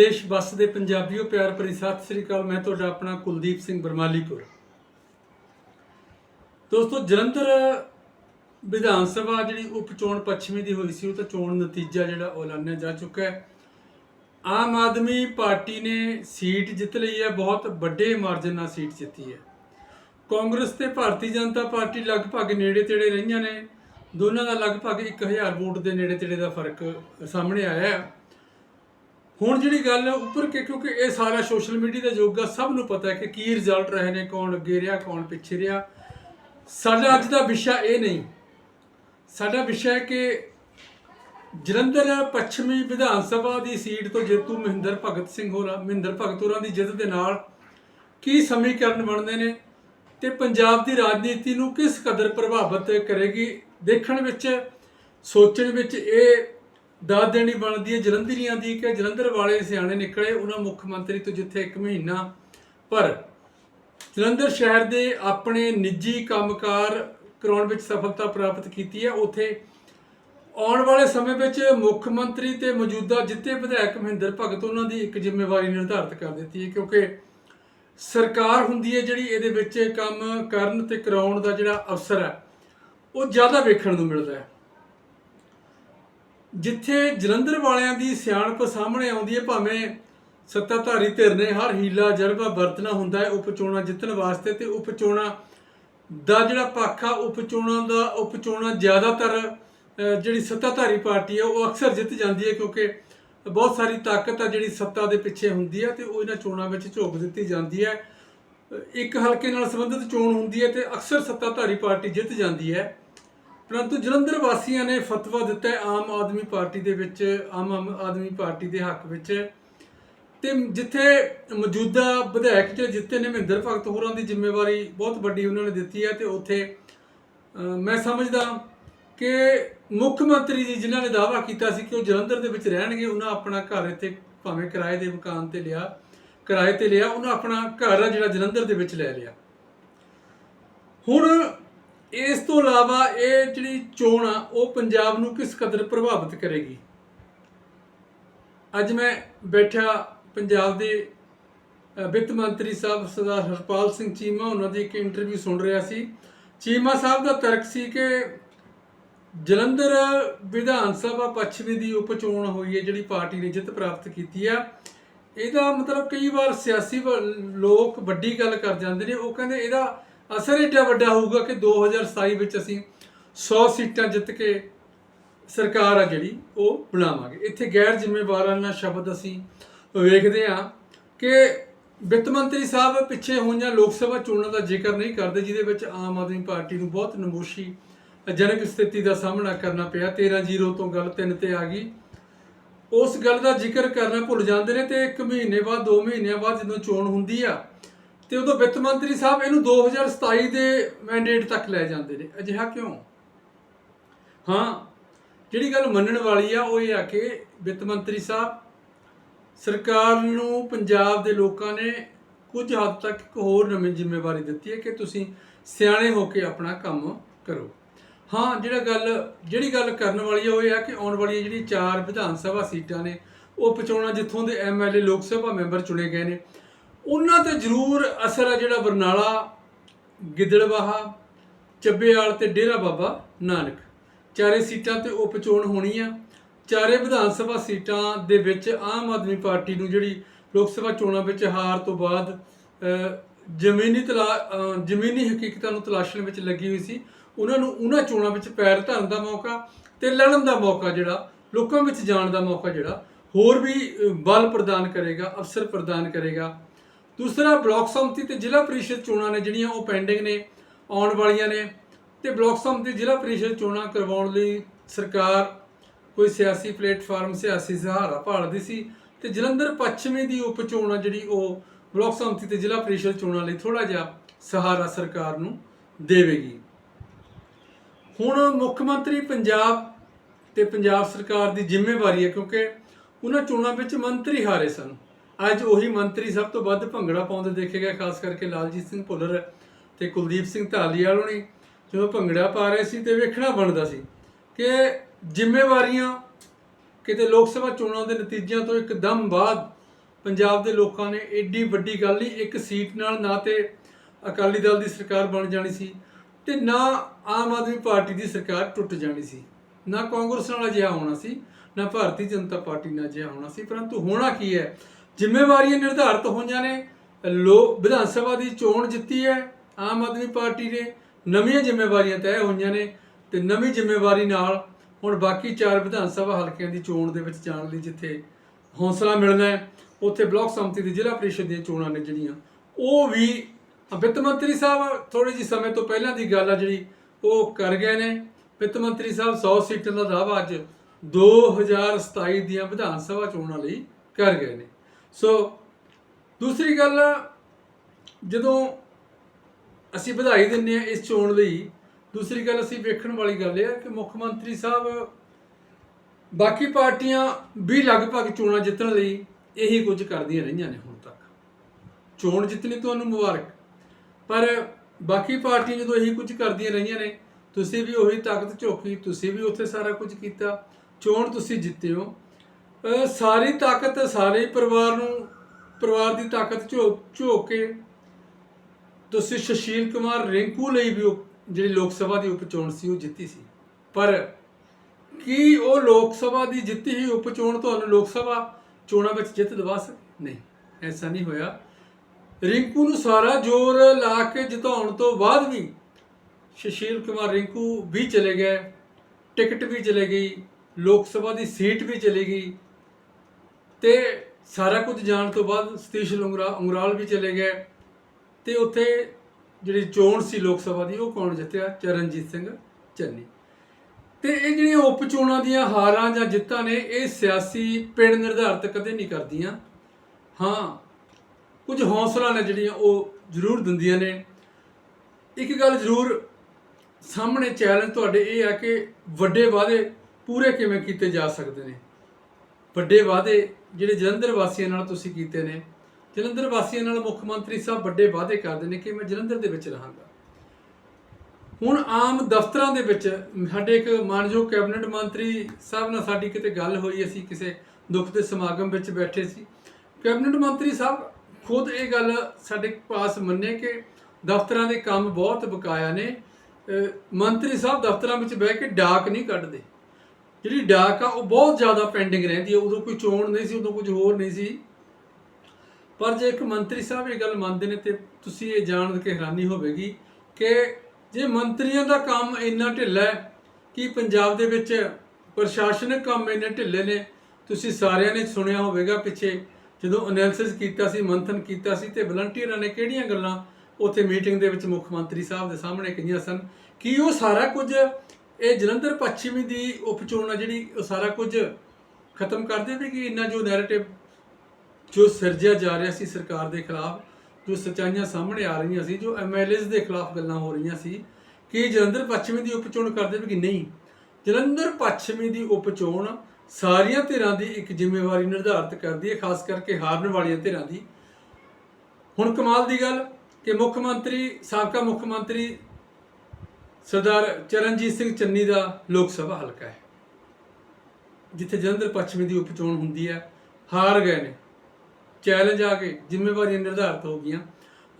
ਵਿਦੇਸ਼ ਵਸਦੇ ਪੰਜਾਬੀਓ ਪਿਆਰ ਭਰੀ ਸਤਿ ਸ੍ਰੀ ਅਕਾਲ। ਮੈਂ ਤੁਹਾਡਾ ਆਪਣਾ ਕੁਲਦੀਪ ਸਿੰਘ ਬਰਮਾਲੀਪੁਰ। ਦੋਸਤੋ, ਜਲੰਧਰ ਵਿਧਾਨ ਸਭਾ ਜਿਹੜੀ ਉਪ ਚੋਣ ਪੱਛਮੀ ਦੀ ਹੋਈ ਸੀ, ਉਹ ਤਾਂ ਚੋਣ ਨਤੀਜਾ ਜਿਹੜਾ ਉਹ ਐਲਾਨਿਆ ਜਾ ਚੁੱਕਾ ਹੈ। ਆਮ ਆਦਮੀ ਪਾਰਟੀ ਨੇ ਸੀਟ ਜਿੱਤ ਲਈ ਹੈ, ਬਹੁਤ ਵੱਡੇ ਮਾਰਜਨ ਨਾਲ ਸੀਟ ਜਿੱਤੀ ਹੈ। ਕਾਂਗਰਸ ਤੇ ਭਾਰਤੀ ਜਨਤਾ ਪਾਰਟੀ ਲਗਭਗ ਨੇੜੇ ਤੇੜੇ ਰਹੀਆਂ ਨੇ। ਦੋਨਾਂ ਦਾ ਲਗਭਗ 1000 ਵੋਟ ਦੇ ਨੇੜੇ ਤੇੜੇ ਦਾ ਫ਼ਰਕ ਸਾਹਮਣੇ ਆਇਆ ਹੈ। ਹੁਣ ਜਿਹੜੀ ਗੱਲ ਹੈ, ਉੱਪਰ ਕਿ ਕਿਉਂਕਿ ਇਹ ਸਾਰਾ ਸੋਸ਼ਲ ਮੀਡੀਆ ਦਾ ਯੁੱਗ ਆ, ਸਭ ਨੂੰ ਪਤਾ ਹੈ ਕਿ ਕੀ ਰਿਜ਼ਲਟ ਰਹੇ ਨੇ, ਕੌਣ ਅੱਗੇ ਰਿਹਾ, ਕੌਣ ਪਿੱਛੇ ਰਿਹਾ। ਸਾਡਾ ਅੱਜ ਦਾ ਵਿਸ਼ਾ ਇਹ ਨਹੀਂ। ਸਾਡਾ ਵਿਸ਼ਾ ਹੈ ਕਿ ਜਲੰਧਰ ਪੱਛਮੀ ਵਿਧਾਨ ਸਭਾ ਦੀ ਸੀਟ ਤੋਂ ਜੇਤੂ ਮਹਿੰਦਰ ਭਗਤ ਸਿੰਘ ਹੋਰਾਂ, ਮਹਿੰਦਰ ਭਗਤ ਹੋਰਾਂ ਦੀ ਜਿੱਤ ਦੇ ਨਾਲ ਕੀ ਸਮੀਕਰਨ ਬਣਦੇ ਨੇ ਤੇ ਪੰਜਾਬ ਦੀ ਰਾਜਨੀਤੀ ਨੂੰ ਕਿਸ ਕਦਰ ਪ੍ਰਭਾਵਿਤ ਕਰੇਗੀ, ਦੇਖਣ ਵਿੱਚ, ਸੋਚਣ ਵਿੱਚ ਇਹ ਦੱਸ ਦੇਣੀ ਬਣਦੀ ਹੈ, ਜਲੰਧਰੀਆਂ ਦੀ ਕਿ ਜਲੰਧਰ ਵਾਲੇ ਸਿਆਣੇ ਨਿਕਲੇ, ਉਹਨਾਂ ਮੁੱਖ ਮੰਤਰੀ ਤੋਂ ਜਿੱਥੇ ਇੱਕ ਮਹੀਨਾ। ਪਰ ਜਲੰਧਰ ਸ਼ਹਿਰ ਦੇ ਆਪਣੇ ਨਿੱਜੀ ਕੰਮਕਾਰ ਕਰਾਉਣ ਵਿੱਚ ਸਫਲਤਾ ਪ੍ਰਾਪਤ ਕੀਤੀ ਹੈ। ਉਥੇ ਆਉਣ ਵਾਲੇ ਸਮੇਂ ਵਿੱਚ ਮੁੱਖ ਮੰਤਰੀ ਤੇ ਮੌਜੂਦਾ ਜਿੱਤੇ ਵਿਧਾਇਕ ਮਹਿੰਦਰ ਭਗਤ ਉਹਨਾਂ ਦੀ ਇੱਕ ਜ਼ਿੰਮੇਵਾਰੀ ਨਿਰਧਾਰਤ ਕਰ ਦਿੱਤੀ ਹੈ, ਕਿਉਂਕਿ ਸਰਕਾਰ ਹੁੰਦੀ ਹੈ ਜਿਹੜੀ ਇਹਦੇ ਵਿੱਚ ਕੰਮ ਕਰਨ ਤੇ ਕਰਾਉਣ ਦਾ ਜਿਹੜਾ ਅਵਸਰ ਹੈ, ਉਹ ਜ਼ਿਆਦਾ ਵੇਖਣ ਨੂੰ ਮਿਲਦਾ ਹੈ। ਜਿੱਥੇ ਜਲੰਧਰ ਵਾਲਿਆਂ ਦੀ ਸਿਆਣਪ ਸਾਹਮਣੇ ਆਉਂਦੀ ਹੈ, ਭਾਵੇਂ ਸੱਤਾਧਾਰੀ ਧਿਰ ਨੇ ਹਰ ਹੀਲਾ ਜਰਬਾ ਵਰਤਣਾ ਹੁੰਦਾ ਹੈ, ਉਪਚੋਣਾਂ ਜਿੱਤਣ ਵਾਸਤੇ ਤੇ ਉਪਚੋਣਾਂ ਦਾ ਜਿਹੜਾ ਪੱਖ ਆ, ਉਪਚੋਣਾਂ ਦਾ, ਉਪਚੋਣਾਂ ਜ਼ਿਆਦਾਤਰ ਜਿਹੜੀ ਸੱਤਾਧਾਰੀ ਪਾਰਟੀ ਹੈ, ਉਹ ਅਕਸਰ ਜਿੱਤ ਜਾਂਦੀ ਹੈ ਕਿਉਂਕਿ ਬਹੁਤ ਸਾਰੀ ਤਾਕਤ ਆ ਜਿਹੜੀ ਸੱਤਾ ਦੇ ਪਿੱਛੇ ਹੁੰਦੀ ਹੈ ਤੇ ਉਹ ਇਹਨਾਂ ਚੋਣਾਂ ਵਿੱਚ ਝੋਕ ਦਿੱਤੀ ਜਾਂਦੀ ਹੈ। ਇੱਕ ਹਲਕੇ ਨਾਲ ਸੰਬੰਧਿਤ ਚੋਣ ਹੁੰਦੀ ਹੈ ਤੇ ਅਕਸਰ ਸੱਤਾਧਾਰੀ ਪਾਰਟੀ ਜਿੱਤ ਜਾਂਦੀ ਹੈ। ਪਰੰਤੂ ਜਲੰਧਰ ਵਾਸੀਆਂ ਨੇ ਫਤਵਾ ਦਿੱਤਾ ਆਮ ਆਦਮੀ ਪਾਰਟੀ ਦੇ ਵਿੱਚ, ਆਮ ਆਮ ਆਦਮੀ ਪਾਰਟੀ ਦੇ ਹੱਕ ਵਿੱਚ। ਤੇ ਜਿੱਥੇ ਮੌਜੂਦਾ ਵਿਧਾਇਕ ਜਿਹੜੇ ਜਿੱਤੇ ਨੇ ਮਹਿੰਦਰ ਭਗਤ ਹੋਰਾਂ ਦੀ ਜ਼ਿੰਮੇਵਾਰੀ ਬਹੁਤ ਵੱਡੀ ਉਹਨਾਂ ਨੇ ਦਿੱਤੀ ਹੈ ਤੇ ਉੱਥੇ ਮੈਂ ਸਮਝਦਾ ਕਿ ਮੁੱਖ ਮੰਤਰੀ ਜੀ ਜਿਨ੍ਹਾਂ ਨੇ ਦਾਅਵਾ ਕੀਤਾ ਸੀ ਕਿ ਉਹ ਜਲੰਧਰ ਦੇ ਵਿੱਚ ਰਹਿਣਗੇ, ਉਹਨਾਂ ਆਪਣਾ ਘਰ ਇੱਥੇ ਭਾਵੇਂ ਕਿਰਾਏ ਦੇ ਮਕਾਨ ਤੇ ਲਿਆ, ਕਿਰਾਏ ਤੇ ਲਿਆ, ਉਹਨਾਂ ਆਪਣਾ ਘਰ ਆ ਜਿਹੜਾ ਜਲੰਧਰ ਦੇ ਵਿੱਚ ਲੈ ਲਿਆ। ਹੁਣ ਇਸ ਤੋਂ ਇਲਾਵਾ ਇਹ ਜਿਹੜੀ ਚੋਣ ਆ, ਉਹ ਪੰਜਾਬ ਨੂੰ ਕਿਸ ਕਦਰ ਪ੍ਰਭਾਵਿਤ ਕਰੇਗੀ? ਅੱਜ ਮੈਂ ਬੈਠਾ ਪੰਜਾਬ ਦੇ ਵਿੱਤ ਮੰਤਰੀ ਸਾਹਿਬ ਸਰਦਾਰ ਹਰਪਾਲ ਸਿੰਘ ਚੀਮਾ, ਉਹਨਾਂ ਦੀ ਇੱਕ ਇੰਟਰਵਿਊ ਸੁਣ ਰਿਹਾ ਸੀ। ਚੀਮਾ ਸਾਹਿਬ ਦਾ ਤਰਕ ਸੀ ਕਿ ਜਲੰਧਰ ਵਿਧਾਨ ਸਭਾ ਪੱਛਮੀ ਦੀ ਉਪਚੋਣ ਹੋਈ ਹੈ, ਜਿਹੜੀ ਪਾਰਟੀ ਨੇ ਜਿੱਤ ਪ੍ਰਾਪਤ ਕੀਤੀ ਆ। ਇਹਦਾ ਮਤਲਬ ਕਈ ਵਾਰ ਸਿਆਸੀ ਵ- ਲੋਕ ਵੱਡੀ ਗੱਲ ਕਰ ਜਾਂਦੇ ਨੇ, ਉਹ ਕਹਿੰਦੇ ਇਹਦਾ ਅਸਰ ਇੱਡਾ ਵੱਡਾ ਹੋਊਗਾ ਕਿ 2027 ਵਿੱਚ ਅਸੀਂ 100 ਸੀਟਾਂ ਜਿੱਤ ਕੇ ਸਰਕਾਰ ਆ ਜਿਹੜੀ ਉਹ ਬਣਾਵਾਂਗੇ। ਇੱਥੇ ਗੈਰ ਜ਼ਿੰਮੇਵਾਰਾਨਾ ਸ਼ਬਦ ਅਸੀਂ ਵੇਖਦੇ ਹਾਂ ਕਿ ਵਿੱਤ ਮੰਤਰੀ ਸਾਹਿਬ ਪਿੱਛੇ ਹੋਈਆਂ ਲੋਕ ਸਭਾ ਚੋਣਾਂ ਦਾ ਜ਼ਿਕਰ ਨਹੀਂ ਕਰਦੇ, ਜਿਹਦੇ ਵਿੱਚ ਆਮ ਆਦਮੀ ਪਾਰਟੀ ਨੂੰ ਬਹੁਤ ਨਮੋਸ਼ੀ ਜਨਕ ਸਥਿਤੀ ਦਾ ਸਾਹਮਣਾ ਕਰਨਾ ਪਿਆ। 13-0 ਤੋਂ ਗੱਲ 3 ਤੇ ਆ ਗਈ। ਉਸ ਗੱਲ ਦਾ ਜ਼ਿਕਰ ਕਰਨਾ ਭੁੱਲ ਜਾਂਦੇ ਨੇ ਤੇ ਇੱਕ ਮਹੀਨੇ ਬਾਅਦ 2 ਮਹੀਨਿਆਂ ਬਾਅਦ ਜਦੋਂ ਚੋਣ ਹੁੰਦੀ ਆ ਤੇ ਉਦੋਂ ਵਿੱਤ ਮੰਤਰੀ ਸਾਹਿਬ ਇਹਨੂੰ 2027 ਦੇ ਮੈਂਡੇਟ ਤੱਕ ਲੈ ਜਾਂਦੇ ਨੇ। ਅਜਿਹਾ ਕਿਉਂ? ਹਾਂ, ਜਿਹੜੀ ਗੱਲ ਮੰਨਣ ਵਾਲੀ ਆ, ਉਹ ਇਹ ਆ ਕਿ ਵਿੱਤ ਮੰਤਰੀ ਸਾਹਿਬ, ਸਰਕਾਰ ਨੂੰ ਪੰਜਾਬ ਦੇ ਲੋਕਾਂ ਨੇ ਕੁਝ ਹੱਦ ਤੱਕ ਇੱਕ ਹੋਰ ਨਵੀਂ ਜ਼ਿੰਮੇਵਾਰੀ ਦਿੱਤੀ ਹੈ ਕਿ ਤੁਸੀਂ ਸਿਆਣੇ ਹੋ ਕੇ ਆਪਣਾ ਕੰਮ ਕਰੋ। ਹਾਂ, ਜਿਹੜਾ ਗੱਲ, ਜਿਹੜੀ ਗੱਲ ਕਰਨ ਵਾਲੀ ਹੈ ਉਹ ਇਹ ਆ ਕਿ ਆਉਣ ਵਾਲੀਆਂ ਜਿਹੜੀ ਚਾਰ ਵਿਧਾਨ ਸਭਾ ਸੀਟਾਂ ਨੇ, ਉਹ ਪਚਾਉਣਾ ਜਿੱਥੋਂ ਦੇ ਐਮਐਲਏ ਲੋਕ ਸਭਾ ਮੈਂਬਰ ਚੁਣੇ ਗਏ ਨੇ। ਉਹਨਾਂ ਤੇ ਜ਼ਰੂਰ ਅਸਰ ਆ ਜਿਹੜਾ ਬਰਨਾਲਾ, ਗਿੱਦੜਵਾਹਾ, ਚੱਬੇਵਾਲ ਤੇ ਡੇਰਾ ਬਾਬਾ ਨਾਨਕ। ਚਾਰੇ ਸੀਟਾਂ ਤੇ ਉਪਚੋਣ ਹੋਣੀ ਆ। ਚਾਰੇ ਵਿਧਾਨ ਸਭਾ ਸੀਟਾਂ ਦੇ ਵਿੱਚ ਆਮ ਆਦਮੀ ਪਾਰਟੀ ਨੂੰ ਜਿਹੜੀ ਲੋਕ ਸਭਾ ਚੋਣਾਂ ਵਿੱਚ ਹਾਰ ਤੋਂ ਬਾਅਦ ਜ਼ਮੀਨੀ ਤਲਾ ਜ਼ਮੀਨੀ ਹਕੀਕਤਾਂ ਨੂੰ ਤਲਾਸ਼ਣ ਵਿੱਚ ਲੱਗੀ ਹੋਈ ਸੀ। ਉਹਨਾਂ ਨੂੰ ਉਹਨਾਂ ਚੋਣਾਂ ਵਿੱਚ ਪੈਰ ਧਰਨ ਦਾ ਮੌਕਾ ਤੇ ਲੜਨ ਦਾ ਮੌਕਾ ਜਿਹੜਾ, ਲੋਕਾਂ ਵਿੱਚ ਜਾਣ ਦਾ ਮੌਕਾ ਜਿਹੜਾ, ਹੋਰ ਵੀ ਬਲ ਪ੍ਰਦਾਨ ਕਰੇਗਾ, ਅਵਸਰ ਪ੍ਰਦਾਨ ਕਰੇਗਾ। ਦੂਸਰਾ ਬਲਾਕ ਸੰਮਤੀ ਤੇ ਜ਼ਿਲ੍ਹਾ ਪ੍ਰੀਸ਼ਦ ਚੋਣਾਂ ਨੇ ਜਿਹੜੀਆਂ ਉਹ ਪੈਂਡਿੰਗ ਨੇ, ਆਉਣ ਵਾਲੀਆਂ ਨੇ ਤੇ ਬਲਾਕ ਸੰਮਤੀ ਜ਼ਿਲ੍ਹਾ ਪ੍ਰੀਸ਼ਦ ਚੋਣਾਂ ਕਰਵਾਉਣ ਲਈ ਸਰਕਾਰ ਕੋਈ ਸਿਆਸੀ ਪਲੇਟਫਾਰਮ, ਸਿਆਸੀ ਸਹਾਰਾ ਭਾਲਦੀ ਸੀ ਤੇ ਜਲੰਧਰ ਪੱਛਮੀ ਦੀ ਉਪ ਚੋਣ ਆ ਜਿਹੜੀ ਉਹ ਬਲਾਕ ਸੰਮਤੀ ਤੇ ਜ਼ਿਲ੍ਹਾ ਪ੍ਰੀਸ਼ਦ ਚੋਣਾਂ ਲਈ ਥੋੜਾ ਜਿਹਾ ਸਹਾਰਾ ਸਰਕਾਰ ਨੂੰ ਦੇਵੇਗੀ। ਹੁਣ ਮੁੱਖ ਮੰਤਰੀ ਪੰਜਾਬ ਤੇ ਪੰਜਾਬ ਸਰਕਾਰ ਦੀ ਜ਼ਿੰਮੇਵਾਰੀ ਹੈ ਕਿਉਂਕਿ ਉਹਨਾਂ ਚੋਣਾਂ ਵਿੱਚ ਮੰਤਰੀ ਹਾਰੇ ਸਨ। ਅੱਜ ਉਹੀ ਮੰਤਰੀ ਸਭ ਤੋਂ ਵੱਧ ਭੰਗੜਾ ਪਾਉਂਦੇ ਦੇਖੇ ਗਏ, ਖਾਸ ਕਰਕੇ ਲਾਲਜੀਤ ਸਿੰਘ ਭੁੱਲਰ ਤੇ ਕੁਲਦੀਪ ਸਿੰਘ ਢਾਲੀਵਾਲ ਹੋਣੀ। ਜਦੋਂ ਭੰਗੜਾ ਪਾ ਰਹੇ ਸੀ ਤੇ ਵੇਖਣਾ ਬਣਦਾ ਸੀ ਕਿ ਜ਼ਿੰਮੇਵਾਰੀਆਂ ਕਿਤੇ ਲੋਕ ਸਭਾ ਚੋਣਾਂ ਦੇ ਨਤੀਜਿਆਂ ਤੋਂ ਇੱਕਦਮ ਬਾਅਦ ਪੰਜਾਬ ਦੇ ਲੋਕਾਂ ਨੇ ਏਡੀ ਵੱਡੀ ਗੱਲ ਨਹੀਂ, ਇੱਕ ਸੀਟ ਨਾਲ ਨਾ ਤੇ ਅਕਾਲੀ ਦਲ ਦੀ ਸਰਕਾਰ ਬਣ ਜਾਣੀ ਸੀ ਤੇ ਨਾ ਆਮ ਆਦਮੀ ਪਾਰਟੀ ਦੀ ਸਰਕਾਰ ਟੁੱਟ ਜਾਣੀ ਸੀ। ਨਾ ਕਾਂਗਰਸ ਨਾਲ ਅਜਿਹਾ ਹੋਣਾ ਸੀ, ਨਾ ਭਾਰਤੀ ਜਨਤਾ ਪਾਰਟੀ ਨਾਲ ਅਜਿਹਾ ਹੋਣਾ ਸੀ, ਪਰੰਤੂ ਹੋਣਾ ਕੀ ਹੈ? ਜ਼ਿੰਮੇਵਾਰੀਆਂ ਨਿਰਧਾਰਤ ਹੋਈਆਂ ਨੇ। ਲੋ ਵਿਧਾਨ ਸਭਾ ਦੀ ਚੋਣ ਜਿੱਤੀ ਹੈ, ਆਮ ਆਦਮੀ ਪਾਰਟੀ ਨੇ। ਨਵੀਆਂ ਜ਼ਿੰਮੇਵਾਰੀਆਂ ਤੈਅ ਹੋਈਆਂ ਨੇ ਤੇ ਨਵੀਂ ਜ਼ਿੰਮੇਵਾਰੀ ਨਾਲ ਹੁਣ ਬਾਕੀ ਚਾਰ ਵਿਧਾਨ ਸਭਾ ਹਲਕਿਆਂ ਦੀ ਚੋਣ ਦੇ ਵਿੱਚ ਜਾਣ ਲਈ ਜਿੱਥੇ ਹੌਸਲਾ ਮਿਲਣਾ ਹੈ, ਉੱਥੇ ਬਲਾਕ ਸੰਮਤੀ ਦੀ ਜ਼ਿਲ੍ਹਾ ਪ੍ਰੀਸ਼ਦ ਦੀਆਂ ਚੋਣਾਂ ਨੇ ਜਿਹੜੀਆਂ। ਉਹ ਵੀ ਵਿੱਤ ਮੰਤਰੀ ਸਾਹਿਬ ਥੋੜੀ ਜਿਹੀ ਸਮੇਂ ਤੋਂ ਪਹਿਲਾਂ ਦੀ ਗੱਲ ਆ ਜਿਹੜੀ, ਉਹ ਕਰ ਗਏ ਨੇ। ਵਿੱਤ ਮੰਤਰੀ ਸਾਹਿਬ 100 ਸੀਟਾਂ ਦਾ ਦਾਅਵਾ ਅੱਜ 2027 ਦੀਆਂ ਵਿਧਾਨ ਸਭਾ ਚੋਣਾਂ ਲਈ ਕਰ ਗਏ ਨੇ। ਸੋ ਦੂਸਰੀ ਗੱਲ, ਜਦੋਂ ਅਸੀਂ ਵਧਾਈ ਦਿੰਨੇ ਆ ਇਸ ਚੋਣ ਲਈ, ਦੂਸਰੀ ਗੱਲ ਅਸੀਂ ਵੇਖਣ ਵਾਲੀ ਗੱਲ ਇਹ ਹੈ ਕਿ ਮੁੱਖ ਮੰਤਰੀ ਸਾਹਿਬ ਬਾਕੀ ਪਾਰਟੀਆਂ ਵੀ ਲਗਭਗ ਚੋਣਾਂ ਜਿੱਤਣ ਲਈ ਇਹੀ ਕੁਝ ਕਰਦੀਆਂ ਰਹੀਆਂ ਨੇ ਹੁਣ ਤੱਕ। ਚੋਣ ਜਿੱਤਣੀ ਤੁਹਾਨੂੰ ਮੁਬਾਰਕ। ਪਰ ਬਾਕੀ ਪਾਰਟੀਆਂ ਜਦੋਂ ਇਹੀ ਕੁਝ ਕਰਦੀਆਂ ਰਹੀਆਂ ਨੇ, ਤੁਸੀਂ ਵੀ ਉਹੀ ਤਾਕਤ ਝੋਕੀ, ਤੁਸੀਂ ਵੀ ਉੱਥੇ ਸਾਰਾ ਕੁਝ ਕੀਤਾ, ਚੋਣ ਤੁਸੀਂ ਜਿੱਤੇ ਹੋ। ਸਾਰੀ ਤਾਕਤ ਸਾਰੇ ਪਰਿਵਾਰ ਨੂੰ, ਪਰਿਵਾਰ ਦੀ ਤਾਕਤ ਝੋਕ ਝੋਕ ਕੇ ਤੁਸੀਂ ਸੁਸ਼ੀਲ ਕੁਮਾਰ ਰਿੰਕੂ ਲਈ ਵੀ ਉਪ- ਜਿਹੜੀ ਲੋਕ ਸਭਾ ਦੀ ਉਪਚੋਣ ਸੀ, ਉਹ ਜਿੱਤੀ ਸੀ। ਪਰ ਕੀ ਉਹ ਲੋਕ ਸਭਾ ਦੀ ਜਿੱਤੀ ਹੀ ਉਪਚੋਣ ਤੁਹਾਨੂੰ ਲੋਕ ਸਭਾ ਚੋਣਾਂ ਵਿੱਚ ਜਿੱਤ ਦਿਵਾ ਸਕੇ? ਨਹੀਂ, ਐਸਾ ਨਹੀਂ ਹੋਇਆ। ਰਿੰਕੂ ਨੂੰ ਸਾਰਾ ਜ਼ੋਰ ਲਾ ਕੇ ਜਿਤਾਉਣ ਤੋਂ ਬਾਅਦ ਵੀ ਸੁਸ਼ੀਲ ਕੁਮਾਰ ਰਿੰਕੂ ਵੀ ਚਲੇ ਗਏ, ਟਿਕਟ ਵੀ ਚਲੇ ਗਈ, ਲੋਕ ਸਭਾ ਦੀ ਸੀਟ ਵੀ ਚਲੀ ਗਈ। ਤੇ ਸਾਰਾ ਕੁਝ ਜਾਣ ਤੋਂ ਬਾਅਦ ਸਤੀਸ਼ ਲੰਗਰਾ ਉਂਗਰਾਲ ਵੀ ਚਲੇ ਗਏ। ਤੇ ਉੱਥੇ ਜਿਹੜੀ ਚੋਣ ਸੀ ਲੋਕ ਸਭਾ ਦੀ, ਉਹ ਕੌਣ ਜਿੱਤਿਆ? ਚਰਨਜੀਤ ਸਿੰਘ ਚੰਨੀ। ਤੇ ਇਹ ਜਿਹੜੀਆਂ ਉਪ ਚੋਣਾਂ ਦੀਆਂ ਹਾਰਾਂ ਜਾਂ ਜਿੱਤਾਂ ਨੇ, ਇਹ ਸਿਆਸੀ ਪਿੰਡ ਨਿਰਧਾਰਤ ਕਦੇ ਨਹੀਂ ਕਰਦੀਆਂ। ਹਾਂ, ਕੁਝ ਹੌਸਲਾ ਨੇ ਜਿਹੜੀਆਂ ਉਹ ਜ਼ਰੂਰ ਦਿੰਦੀਆਂ ਨੇ। ਇੱਕ ਗੱਲ ਜ਼ਰੂਰ ਸਾਹਮਣੇ ਚੈਲੰਜ ਤੁਹਾਡੇ ਇਹ ਆ ਕਿ ਵੱਡੇ ਵਾਅਦੇ ਪੂਰੇ ਕਿਵੇਂ ਕੀਤੇ ਜਾ ਸਕਦੇ ਨੇ? ਵੱਡੇ ਵਾਅਦੇ ਜਿਹੜੇ ਜਲੰਧਰ ਵਾਸੀਆਂ ਨਾਲ ਤੁਸੀਂ ਕੀਤੇ ਨੇ, ਜਲੰਧਰ ਵਾਸੀਆਂ ਨਾਲ ਮੁੱਖ ਮੰਤਰੀ ਸਾਹਿਬ ਵੱਡੇ ਵਾਅਦੇ ਕਰਦੇ ਨੇ ਕਿ ਮੈਂ ਜਲੰਧਰ ਦੇ ਵਿੱਚ ਰਹਾਂਗਾ। ਹੁਣ ਆਮ ਦਫ਼ਤਰਾਂ ਦੇ ਵਿੱਚ ਸਾਡੇ ਇੱਕ ਮਾਨਯੋਗ ਕੈਬਨਿਟ ਮੰਤਰੀ ਸਾਹਿਬ ਨਾਲ ਸਾਡੀ ਕਿਤੇ ਗੱਲ ਹੋਈ, ਅਸੀਂ ਕਿਸੇ ਦੁੱਖ ਦੇ ਸਮਾਗਮ ਵਿੱਚ ਬੈਠੇ ਸੀ। ਕੈਬਨਿਟ ਮੰਤਰੀ ਸਾਹਿਬ ਖੁਦ ਇਹ ਗੱਲ ਸਾਡੇ ਪਾਸ ਮੰਨੇ ਕਿ ਦਫ਼ਤਰਾਂ ਦੇ ਕੰਮ ਬਹੁਤ ਬਕਾਇਆ ਨੇ। ਮੰਤਰੀ ਸਾਹਿਬ ਦਫ਼ਤਰਾਂ ਵਿੱਚ ਬਹਿ ਕੇ ਡਾਕ ਨਹੀਂ ਕੱਢਦੇ। ਜਿਹੜੀ ਡਾਕ ਆ, ਉਹ ਬਹੁਤ ਜ਼ਿਆਦਾ ਪੈਂਡਿੰਗ ਰਹਿੰਦੀ ਹੈ ਉਦੋਂ ਕੋਈ ਚੋਣ ਨਹੀਂ ਸੀ, ਉਦੋਂ ਕੁਝ ਹੋਰ ਨਹੀਂ ਸੀ। ਪਰ ਜੇ ਇੱਕ ਮੰਤਰੀ ਸਾਹਿਬ ਇਹ ਗੱਲ ਮੰਨਦੇ ਨੇ ਤੇ ਤੁਸੀਂ ਇਹ ਜਾਣ ਕੇ ਹੈਰਾਨੀ ਹੋਵੇਗੀ ਕਿ ਜੇ ਮੰਤਰੀਆਂ ਦਾ ਕੰਮ ਇੰਨਾ ਢਿੱਲਾ ਹੈ ਕਿ ਪੰਜਾਬ ਦੇ ਵਿੱਚ ਪ੍ਰਸ਼ਾਸਨਿਕ ਕੰਮ ਇੰਨੇ ਢਿੱਲੇ ਨੇ, ਤੁਸੀਂ ਸਾਰਿਆਂ ਨੇ ਸੁਣਿਆ ਹੋਵੇਗਾ ਪਿੱਛੇ, ਜਦੋਂ ਅਨਾਲਿਸਿਸ ਕੀਤਾ ਸੀ, ਮੰਥਨ ਕੀਤਾ ਸੀ ਤੇ ਵਲੰਟੀਅਰਾਂ ਨੇ ਕਿਹੜੀਆਂ ਗੱਲਾਂ ਉੱਥੇ ਮੀਟਿੰਗ ਦੇ ਵਿੱਚ ਮੁੱਖ ਮੰਤਰੀ ਸਾਹਿਬ ਦੇ ਸਾਹਮਣੇ ਕਹੀਆਂ ਸਨ ਕਿ ਉਹ ਸਾਰਾ ਕੁਝ ਇਹ ਜਲੰਧਰ ਪੱਛਮੀ ਦੀ ਉਪਚੋਣ ਆ ਜਿਹੜੀ ਉਹ ਸਾਰਾ ਕੁਝ ਖਤਮ ਕਰ ਦੇਵੇਗੀ ਇੰਨਾ ਜੋ ਨੈਰੇਟਿਵ ਜੋ ਸਿਰਜਿਆ ਜਾ ਰਿਹਾ ਸੀ ਸਰਕਾਰ ਦੇ ਖਿਲਾਫ, ਜੋ ਸਚਾਈਆਂ ਸਾਹਮਣੇ ਆ ਰਹੀਆਂ ਸੀ, ਜੋ ਐਮਐਲਏਸ ਦੇ ਖਿਲਾਫ ਗੱਲਾਂ ਹੋ ਰਹੀਆਂ ਸੀ, ਕਿ ਜਲੰਧਰ ਪੱਛਮੀ ਦੀ ਉਪਚੋਣ ਕਰ ਦੇਵੇਗੀ ਨਹੀਂ। ਜਲੰਧਰ ਪੱਛਮੀ ਦੀ ਉਪਚੋਣ ਸਾਰੀਆਂ ਧਿਰਾਂ ਦੀ ਇੱਕ ਜ਼ਿੰਮੇਵਾਰੀ ਨਿਰਧਾਰਤ ਕਰਦੀ ਹੈ, ਖਾਸ ਕਰਕੇ ਹਾਰਨ ਵਾਲੀਆਂ ਧਿਰਾਂ ਦੀ। ਹੁਣ ਕਮਾਲ ਦੀ ਗੱਲ ਕਿ ਮੁੱਖ ਮੰਤਰੀ, ਸਾਬਕਾ ਮੁੱਖ ਮੰਤਰੀ ਸਰਦਾਰ ਚਰਨਜੀਤ ਸਿੰਘ ਚੰਨੀ ਦਾ ਲੋਕ ਸਭਾ ਹਲਕਾ ਹੈ। ਜਿੱਥੇ ਜਲੰਧਰ ਪੱਛਮੀ ਦੀ ਉਪਚੋਣ ਹੁੰਦੀ ਹੈ। ਹਾਰ ਗਏ ਨੇ। ਚੈਲੰਜ ਆ ਕੇ ਜ਼ਿੰਮੇਵਾਰੀਆਂ ਨਿਰਧਾਰਤ ਹੋ ਗਈਆਂ।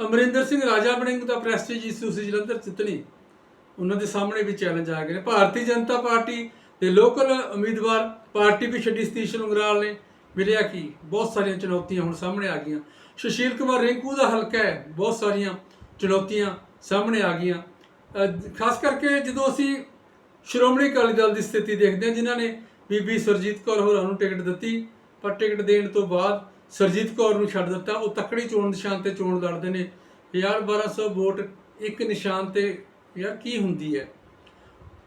ਅਮਰਿੰਦਰ ਸਿੰਘ ਰਾਜਾ ਬਣਿੰਗ ਦਾ ਪ੍ਰੈਸਟੀਜ ਇਸ ਤੁਸੀਂ ਜਲੰਧਰ ਜਿੱਤਣੀ। ਉਹਨਾਂ ਦੇ ਸਾਹਮਣੇ ਵੀ ਚੈਲੰਜ ਆ ਗਏ ਨੇ। ਭਾਰਤੀ ਜਨਤਾ ਪਾਰਟੀ ਦੇ ਲੋਕਲ ਉਮੀਦਵਾਰ ਪਾਰਟੀ ਵੀ ਛੱਡੀ ਸਤੀਸ਼ ਲੰਗਰਾਲ ਨੇ। ਮਿਲਿਆ ਕਿ? ਬਹੁਤ ਸਾਰੀਆਂ ਚੁਣੌਤੀਆਂ ਹੁਣ ਸਾਹਮਣੇ ਆ ਗਈਆਂ। ਸੁਸ਼ੀਲ ਕੁਮਾਰ ਰਿੰਕੂ ਦਾ ਹਲਕਾ ਹੈ। ਬਹੁਤ ਸਾਰੀਆਂ ਚੁਣੌਤੀਆਂ ਸਾਹਮਣੇ ਆ ਗਈਆਂ। ਖਾਸ ਕਰਕੇ ਜਦੋਂ ਅਸੀਂ ਸ਼੍ਰੋਮਣੀ ਅਕਾਲੀ ਦਲ ਦੀ ਸਥਿਤੀ ਦੇਖਦੇ ਹਾਂ, ਜਿਨ੍ਹਾਂ ਨੇ ਬੀਬੀ ਸਰਜੀਤ ਕੌਰ ਹੋਰਾਂ ਨੂੰ ਟਿਕਟ ਦਿੱਤੀ, ਪਰ ਟਿਕਟ ਦੇਣ ਤੋਂ ਬਾਅਦ ਸਰਜੀਤ ਕੌਰ ਨੂੰ ਛੱਡ ਦਿੱਤਾ, ਉਹ ਤੱਕੜੀ ਚੋਣ ਨਿਸ਼ਾਨ ਤੇ ਚੋਣ ਲੜਦੇ ਨੇ। ਯਾਰ 1200 ਵੋਟ ਇੱਕ ਨਿਸ਼ਾਨ ਤੇ, ਯਾਰ ਕੀ ਹੁੰਦੀ ਹੈ?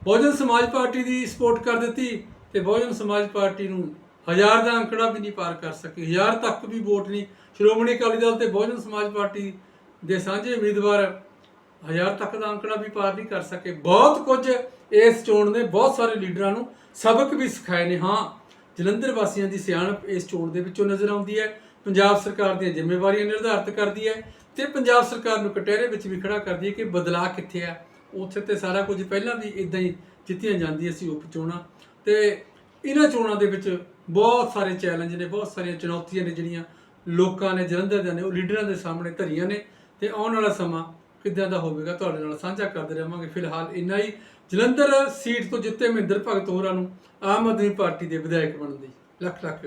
ਬਹੁਜਨ ਸਮਾਜ ਪਾਰਟੀ ਦੀ ਸਪੋਰਟ ਕਰ ਦਿੱਤੀ ਤੇ ਬਹੁਜਨ ਸਮਾਜ ਪਾਰਟੀ ਨੂੰ ਹਜ਼ਾਰ ਦਾ ਅੰਕੜਾ ਵੀ ਨਹੀਂ ਪਾਰ ਕਰ ਸਕੀ। ਹਜ਼ਾਰ ਤੱਕ ਵੀ ਵੋਟ ਨਹੀਂ। ਸ਼੍ਰੋਮਣੀ ਅਕਾਲੀ ਦਲ ਤੇ ਬਹੁਜਨ ਸਮਾਜ ਪਾਰਟੀ ਦੇ ਸਾਂਝੇ ਉਮੀਦਵਾਰ ਹਜ਼ਾਰ ਤੱਕ ਦਾ ਅੰਕੜਾ ਵੀ ਪਾਰ ਨਹੀਂ ਕਰ ਸਕੇ। ਬਹੁਤ ਕੁਝ ਇਸ ਚੋਣ ਨੇ, ਬਹੁਤ ਸਾਰੇ ਲੀਡਰਾਂ ਨੂੰ ਸਬਕ ਵੀ ਸਿਖਾਏ ਨੇ। ਹਾਂ, ਜਲੰਧਰ ਵਾਸੀਆਂ ਦੀ ਸਿਆਣਪ ਇਸ ਚੋਣ ਦੇ ਵਿੱਚੋਂ ਨਜ਼ਰ ਆਉਂਦੀ ਹੈ। ਪੰਜਾਬ ਸਰਕਾਰ ਦੀਆਂ ਜ਼ਿੰਮੇਵਾਰੀਆਂ ਨਿਰਧਾਰਤ ਕਰਦੀ ਹੈ ਤੇ ਪੰਜਾਬ ਸਰਕਾਰ ਨੂੰ ਕਟਹਿਰੇ ਵਿੱਚ ਵੀ ਖੜਾ ਕਰਦੀ ਹੈ ਕਿ ਬਦਲਾਅ ਕਿੱਥੇ ਹੈ। ਉੱਥੇ ਤੇ ਸਾਰਾ ਕੁਝ ਪਹਿਲਾਂ ਵੀ ਇਦਾਂ ਹੀ ਜਿੱਤੀਆਂ ਜਾਂਦੀਆਂ ਸੀ ਉਪ ਚੋਣਾਂ। ਤੇ ਇਹਨਾਂ ਚੋਣਾਂ ਦੇ ਵਿੱਚ ਬਹੁਤ ਸਾਰੇ ਚੈਲੰਜ ਨੇ, ਬਹੁਤ ਸਾਰੀਆਂ ਚੁਣੌਤੀਆਂ ਨੇ ਜਿਹੜੀਆਂ ਲੋਕਾਂ ਨੇ, ਜਲੰਧਰ ਦੇ ਨੇ, ਉਹ ਲੀਡਰਾਂ ਦੇ ਸਾਹਮਣੇ ਧਰੀਆਂ ਨੇ। ਤੇ ਆਉਣ ਵਾਲਾ ਸਮਾਂ ਕਿੱਦਾਂ ਦਾ ਹੋਵੇਗਾ, ਤੁਹਾਡੇ ਨਾਲ ਸਾਂਝਾ ਕਰਦੇ ਰਹਾਂਗੇ। ਫਿਲਹਾਲ ਇੰਨਾ ਹੀ। ਜਲੰਧਰ ਸੀਟ ਤੋਂ ਜਿੱਤੇ ਮਹਿੰਦਰ ਭਗਤ ਹੋਰਾਂ ਨੂੰ ਆਮ ਆਦਮੀ ਪਾਰਟੀ ਦੇ ਵਿਧਾਇਕ ਬਣਨ ਦੀ ਲੱਖ ਲੱਖ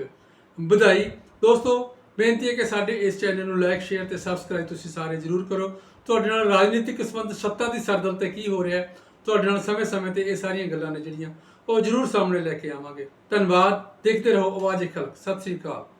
ਵਧਾਈ। ਦੋਸਤੋ, ਬੇਨਤੀ ਹੈ ਕਿ ਸਾਡੇ ਇਸ ਚੈਨਲ ਨੂੰ ਲਾਈਕ ਸ਼ੇਅਰ ਤੇ ਸਬਸਕ੍ਰਾਈਬ ਤੁਸੀਂ ਸਾਰੇ ਜਰੂਰ ਕਰੋ। ਤੁਹਾਡੇ ਨਾਲ ਰਾਜਨੀਤਿਕ ਸੰਬੰਧ ਸੱਤਾ ਦੀ ਸਰਦਲ ਤੇ ਕੀ ਹੋ ਰਿਹਾ ਹੈ, ਤੁਹਾਡੇ ਨਾਲ ਸਮੇਂ-ਸਮੇਂ ਤੇ ਇਹ ਸਾਰੀਆਂ ਗੱਲਾਂ ਨੇ ਜਿਹੜੀਆਂ, ਉਹ ਜਰੂਰ ਸਾਹਮਣੇ ਲੈ ਕੇ ਆਵਾਂਗੇ। ਧੰਨਵਾਦ। ਦੇਖਦੇ ਰਹੋ ਆਵਾਜ਼ ਇੱਕ ਖਲਕ ਸਤਿ ਸ੍ਰੀ ਅਕਾਲ।